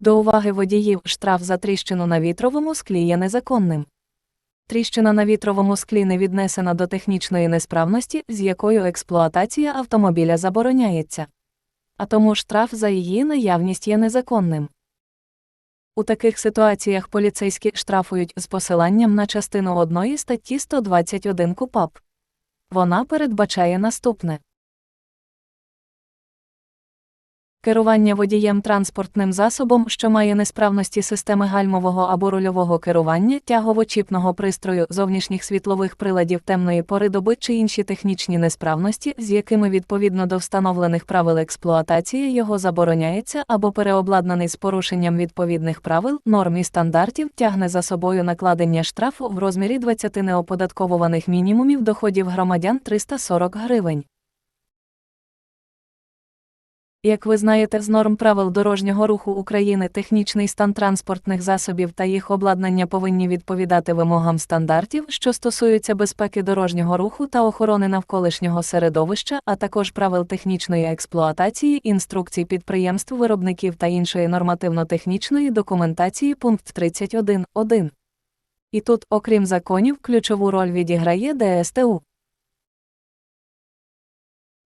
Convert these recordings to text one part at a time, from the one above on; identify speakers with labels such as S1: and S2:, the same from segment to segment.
S1: До уваги водіїв штраф за тріщину на вітровому склі є незаконним. Тріщина на вітровому склі не віднесена до технічної несправності, з якою експлуатація автомобіля забороняється. А тому штраф за її наявність є незаконним. У таких ситуаціях поліцейські штрафують з посиланням на частину 1 статті 121 КУПАП. Вона передбачає наступне. Керування водієм транспортним засобом, що має несправності системи гальмового або рульового керування, тягово-чіпного пристрою, зовнішніх світлових приладів темної пори доби чи інші технічні несправності, з якими відповідно до встановлених правил експлуатації його забороняється або переобладнаний з порушенням відповідних правил, норм і стандартів, тягне за собою накладення штрафу в розмірі 20 неоподатковуваних мінімумів доходів громадян 340 гривень. Як ви знаєте з норм правил дорожнього руху України, технічний стан транспортних засобів та їх обладнання повинні відповідати вимогам стандартів, що стосуються безпеки дорожнього руху та охорони навколишнього середовища, а також правил технічної експлуатації, інструкцій підприємств, виробників та іншої нормативно-технічної документації пункт 31.1. І тут, окрім законів, ключову роль відіграє ДСТУ.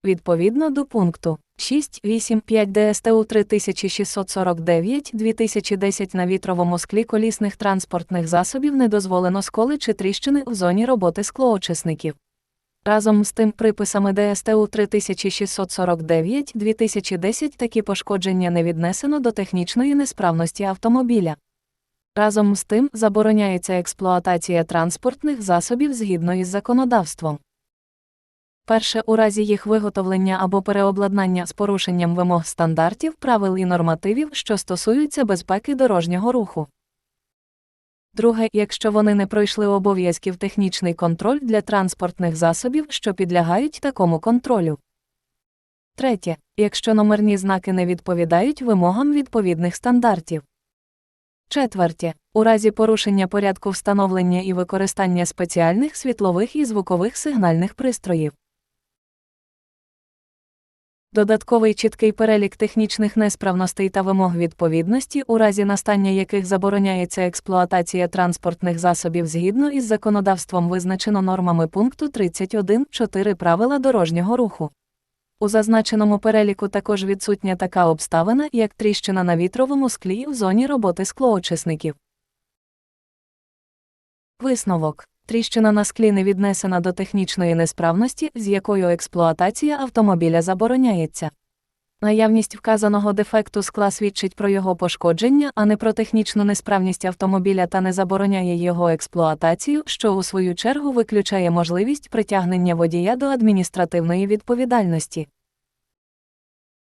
S1: Відповідно до пункту 6.8.5 ДСТУ 3649 2010 на вітровому склі колісних транспортних засобів не дозволено сколи чи тріщини в зоні роботи склоочисників. Разом з тим приписами ДСТУ 3649 2010 такі пошкодження не віднесено до технічної несправності автомобіля. Разом з тим забороняється експлуатація транспортних засобів згідно із законодавством. Перше, у разі їх виготовлення або переобладнання з порушенням вимог стандартів, правил і нормативів, що стосуються безпеки дорожнього руху. Друге, якщо вони не пройшли обов'язків технічний контроль для транспортних засобів, що підлягають такому контролю. Третє, якщо номерні знаки не відповідають вимогам відповідних стандартів. Четверте, у разі порушення порядку встановлення і використання спеціальних світлових і звукових сигнальних пристроїв. Додатковий чіткий перелік технічних несправностей та вимог відповідності, у разі настання яких забороняється експлуатація транспортних засобів згідно із законодавством визначено нормами пункту 31.4 правила дорожнього руху. У зазначеному переліку також відсутня така обставина, як тріщина на вітровому склі в зоні роботи склоочисників. Висновок. Тріщина на склі не віднесена до технічної несправності, з якою експлуатація автомобіля забороняється. Наявність вказаного дефекту скла свідчить про його пошкодження, а не про технічну несправність автомобіля та не забороняє його експлуатацію, що у свою чергу виключає можливість притягнення водія до адміністративної відповідальності.